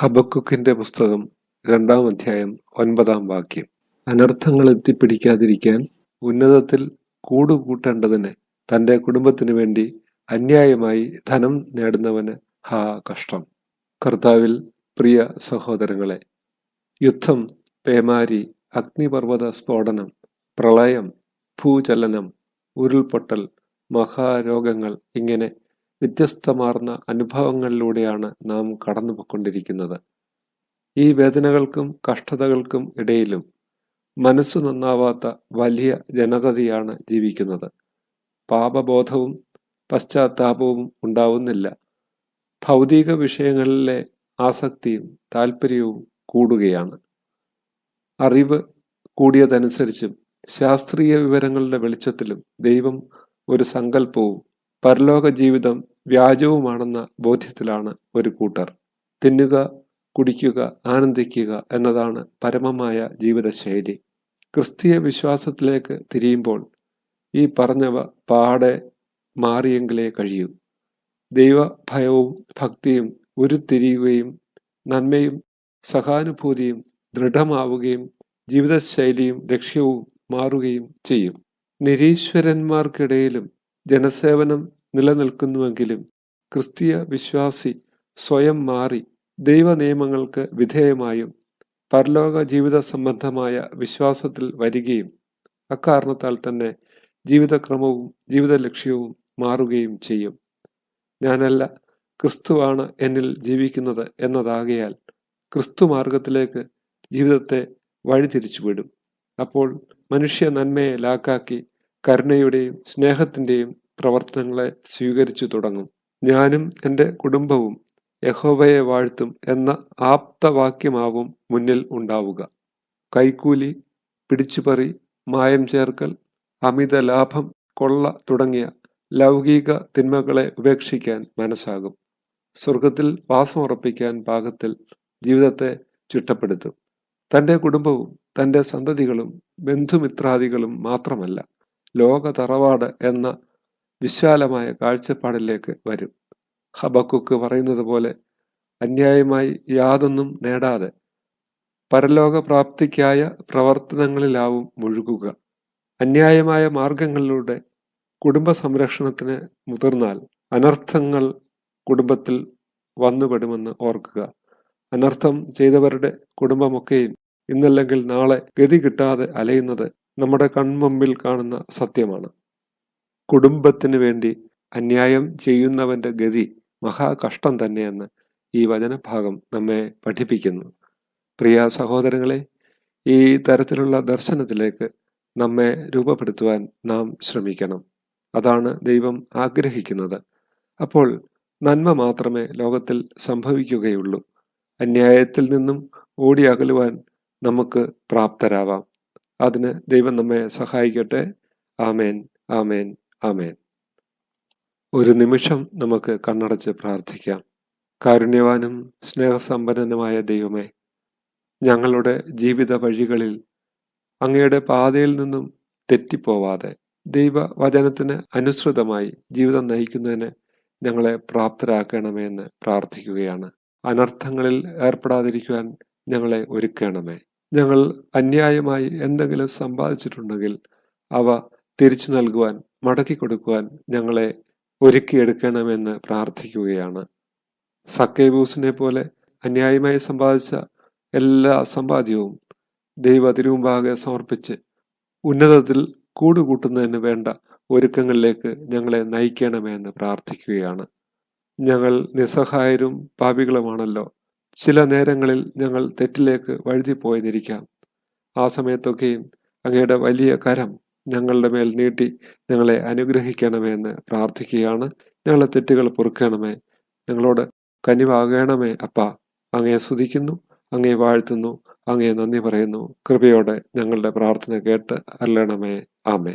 ഹബക്കുക്കിന്റെ പുസ്തകം രണ്ടാം അധ്യായം ഒൻപതാം വാക്യം. അനർത്ഥങ്ങൾ എത്തിപ്പിടിക്കാതിരിക്കാൻ ഉന്നതത്തിൽ കൂടുകൂട്ടേണ്ടതിന് തന്റെ കുടുംബത്തിനു വേണ്ടി അന്യായമായി ധനം നേടുന്നവന് ഹാ കഷ്ടം. കർത്താവിൽ പ്രിയ സഹോദരങ്ങളെ യുദ്ധം പേമാരി അഗ്നിപർവത സ്ഫോടനം പ്രളയം ഭൂചലനം ഉരുൾപൊട്ടൽ മഹാരോഗങ്ങൾ ഇങ്ങനെ വ്യത്യസ്തമാർന്ന അനുഭവങ്ങളിലൂടെയാണ് നാം കടന്നുപോയിക്കൊണ്ടിരിക്കുന്നത്. ഈ വേദനകൾക്കും കഷ്ടതകൾക്കും ഇടയിലും മനസ്സ് നന്നാവാത്ത വലിയ ജനതയാണ് ജീവിക്കുന്നത്. പാപബോധവും പശ്ചാത്താപവും ഉണ്ടാവുന്നില്ല. ഭൗതിക വിഷയങ്ങളിലെ ആസക്തിയും താല്പര്യവും കൂടുകയാണ്. അറിവ് കൂടിയതനുസരിച്ചും ശാസ്ത്രീയ വിവരങ്ങളുടെ വെളിച്ചത്തിലും ദൈവം ഒരു സങ്കല്പവും പരലോക ജീവിതം വ്യാജവുമാണെന്ന ബോധ്യത്തിലാണ് ഒരു കൂട്ടർ. തിന്നുക കുടിക്കുക ആനന്ദിക്കുക എന്നതാണ് പരമമായ ജീവിതശൈലി. ക്രിസ്തീയ വിശ്വാസത്തിലേക്ക് തിരിയുമ്പോൾ ഈ പറഞ്ഞവ പാടെ മാറിയെങ്കിലേ കഴിയൂ. ദൈവഭയവും ഭക്തിയും ഉരുത്തിരിയുകയും നന്മയും സഹാനുഭൂതിയും ദൃഢമാവുകയും ജീവിതശൈലിയും ലക്ഷ്യവും മാറുകയും ചെയ്യും. നിരീശ്വരന്മാർക്കിടയിലും ജനസേവനം നിലനിൽക്കുന്നുവെങ്കിലും ക്രിസ്തീയ വിശ്വാസി സ്വയം മാറി ദൈവ നിയമങ്ങൾക്ക് വിധേയമായും പരലോക ജീവിത സംബന്ധമായ വിശ്വാസത്തിൽ വരികയും അക്കാരണത്താൽ തന്നെ ജീവിതക്രമവും ജീവിത ലക്ഷ്യവും മാറുകയും ചെയ്യും. ഞാനല്ല ക്രിസ്തുവാണ് എന്നിൽ ജീവിക്കുന്നത് എന്നതാകയാൽ ക്രിസ്തു മാർഗത്തിലേക്ക് ജീവിതത്തെ വഴിതിരിച്ചുവിടും. അപ്പോൾ മനുഷ്യ നന്മയെ ലാക്കാക്കി കരുണയുടെയും സ്നേഹത്തിന്റെയും പ്രവർത്തനങ്ങളെ സ്വീകരിച്ചു തുടങ്ങും. ഞാനും എന്റെ കുടുംബവും യഹോബയെ വാഴ്ത്തും എന്ന ആപ്തവാക്യമാവും മുന്നിൽ ഉണ്ടാവുക. കൈക്കൂലി പിടിച്ചുപറി മായം ചേർക്കൽ അമിത ലാഭം കൊള്ള തുടങ്ങിയ ലൗകിക തിന്മകളെ ഉപേക്ഷിക്കാൻ മനസ്സാകും. സ്വർഗത്തിൽ വാസമുറപ്പിക്കാൻ പാകത്തിൽ ജീവിതത്തെ ചിട്ടപ്പെടുത്തും. തന്റെ കുടുംബവും തന്റെ സന്തതികളും ബന്ധുമിത്രാദികളും മാത്രമല്ല ലോക തറവാട് എന്ന വിശാലമായ കാഴ്ചപ്പാടിലേക്ക് വരും. ഹബക്കുക്ക് പറയുന്നത് പോലെ അന്യായമായി യാതൊന്നും നേടാതെ പരലോക പ്രാപ്തിക്കായ പ്രവർത്തനങ്ങളിലാവും മുഴുകുക. അന്യായമായ മാർഗങ്ങളിലൂടെ കുടുംബ സംരക്ഷണത്തിന് മുതിർന്നാൽ അനർത്ഥങ്ങൾ കുടുംബത്തിൽ വന്നുപെടുമെന്ന് ഓർക്കുക. അനർത്ഥം ചെയ്തവരുടെ കുടുംബമൊക്കെയും ഇന്നല്ലെങ്കിൽ നാളെ ഗതി കിട്ടാതെ അലയുന്നത് നമ്മുടെ കൺമുമ്പിൽ കാണുന്ന സത്യമാണ്. കുടുംബത്തിന് വേണ്ടി അന്യായം ചെയ്യുന്നവന്റെ ഗതി മഹാകഷ്ടം തന്നെയെന്ന് ഈ വചനഭാഗം നമ്മെ പഠിപ്പിക്കുന്നു. പ്രിയ സഹോദരങ്ങളെ ഈ തരത്തിലുള്ള ദർശനത്തിലേക്ക് നമ്മെ രൂപപ്പെടുത്തുവാൻ നാം ശ്രമിക്കണം. അതാണ് ദൈവം ആഗ്രഹിക്കുന്നത്. അപ്പോൾ നന്മ മാത്രമേ ലോകത്തിൽ സംഭവിക്കുകയുള്ളൂ. അന്യായത്തിൽ നിന്നും ഓടി അകലുവാൻ നമുക്ക് പ്രാപ്തരാവാം. അതിന് ദൈവം നമ്മെ സഹായിക്കട്ടെ. ആമേൻ. ആമേൻ. ആമേൻ. ഒരു നിമിഷം നമുക്ക് കണ്ണടച്ച് പ്രാർത്ഥിക്കാം. കാരുണ്യവാനും സ്നേഹസമ്പന്നനുമായ ദൈവമേ ഞങ്ങളുടെ ജീവിത വഴികളിൽ അങ്ങയുടെ പാതയിൽ നിന്നും തെറ്റിപ്പോവാതെ ദൈവ വചനത്തിന് അനുസൃതമായി ജീവിതം നയിക്കുന്നതിന് ഞങ്ങളെ പ്രാപ്തരാക്കണമേ എന്ന് പ്രാർത്ഥിക്കുകയാണ്. അനർത്ഥങ്ങളിൽ ഏർപ്പെടാതിരിക്കുവാൻ ഞങ്ങളെ ഒരുക്കണമേ. ഞങ്ങൾ അന്യായമായി എന്തെങ്കിലും സമ്പാദിച്ചിട്ടുണ്ടെങ്കിൽ അവ തിരിച്ചു നൽകുവാൻ മടക്കി കൊടുക്കുവാൻ ഞങ്ങളെ ഒരുക്കിയെടുക്കണമെന്ന് പ്രാർത്ഥിക്കുകയാണ്. സക്കേബൂസിനെ പോലെ അന്യായമായി സമ്പാദിച്ച എല്ലാ സമ്പാദ്യവും ദൈവ തിരുമുമ്പാകെ സമർപ്പിച്ച് ഉന്നതത്തിൽ കൂടുകൂട്ടുന്നതിന് വേണ്ട ഒരുക്കങ്ങളിലേക്ക് ഞങ്ങളെ നയിക്കണമെന്ന് പ്രാർത്ഥിക്കുകയാണ്. ഞങ്ങൾ നിസ്സഹായരും പാപികളുമാണല്ലോ. ചില നേരങ്ങളിൽ ഞങ്ങൾ തെറ്റിലേക്ക് വഴുതിപ്പോയെന്നിരിക്കാം ആ സമയത്തൊക്കെയും അങ്ങയുടെ വലിയ കരം ഞങ്ങളുടെ മേൽ നീട്ടി ഞങ്ങളെ അനുഗ്രഹിക്കണമേ എന്ന് പ്രാർത്ഥിക്കുകയാണ്. ഞങ്ങളെ തെറ്റുകൾ പൊറുക്കണമേ. ഞങ്ങളോട് കനിവാകണമേ അപ്പ. അങ്ങയെ സ്തുതിക്കുന്നു അങ്ങയെ വാഴ്ത്തുന്നു അങ്ങയെ നന്ദി പറയുന്നു. കൃപയോടെ ഞങ്ങളുടെ പ്രാർത്ഥന കേട്ട് അല്ലണമേ ആമേ